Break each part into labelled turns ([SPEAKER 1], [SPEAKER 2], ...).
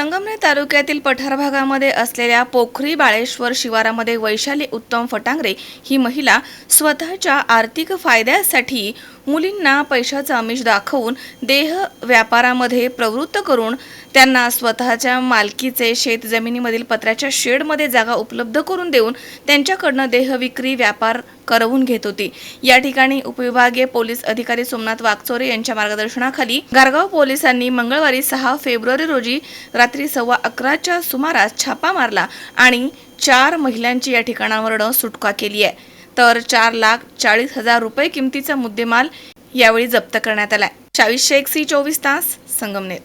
[SPEAKER 1] संगमनेर तालुक्यातील पठार भागामध्ये असलेल्या पोखरी बाळेश्वर शिवारामध्ये वैशाली उत्तम फटांगरे ही महिला स्वतःच्या आर्थिक फायद्यासाठी मुलींना पैशाचं आमिष दाखवून देह व्यापारामध्ये प्रवृत्त करून त्यांना स्वतःच्या मालकीचे शेत जमिनीमधील पत्र्याच्या शेडमध्ये जागा उपलब्ध करून देऊन त्यांच्याकडनं देह विक्री व्यापार करवून घेत होती. या ठिकाणी उपविभागीय पोलीस अधिकारी सोमनाथ वागचोरे यांच्या मार्गदर्शनाखाली गारगाव पोलिसांनी मंगळवारी सहा फेब्रुवारी रोजी रात्री सव्वा अकराच्या सुमारास छापा मारला आणि चार महिलांची या ठिकाणावरनं सुटका केली आहे? तर चार लाख चाळीस हजार रुपये किमतीचा मुद्देमाल यावेळी जप्त करण्यात आलाय. चाळीसशे शेख सी चोवीस तास संगमनेर.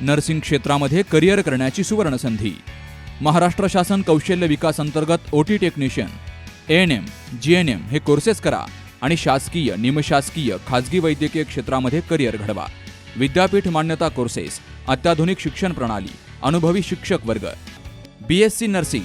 [SPEAKER 2] नर्सिंग क्षेत्रामध्ये करिअर करण्याची सुवर्ण संधी महाराष्ट्र शासन कौशल्य विकास अंतर्गत O T technician N M G N M हे कोर्सेस करा आणि शासकीय निमशासकीय खाजगी वैद्यकीय क्षेत्रामध्ये करिअर घडवा. विद्यापीठ मान्यता कोर्सेस अत्याधुनिक शिक्षण प्रणाली अनुभवी शिक्षक वर्ग. बी एस सी नर्सिंग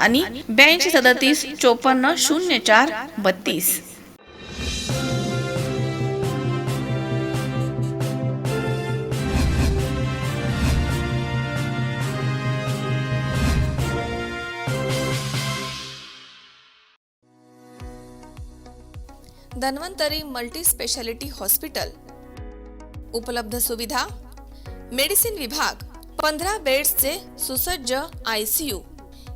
[SPEAKER 1] आणि ब्याऐंशी सदतीस चोपन्न शून्य चार बत्तीस. Dhanvantari multi speciality hospital. उपलब्ध सुविधा. मेडिसिन विभाग पंधरा बेड्सचे सुसज्ज I C U.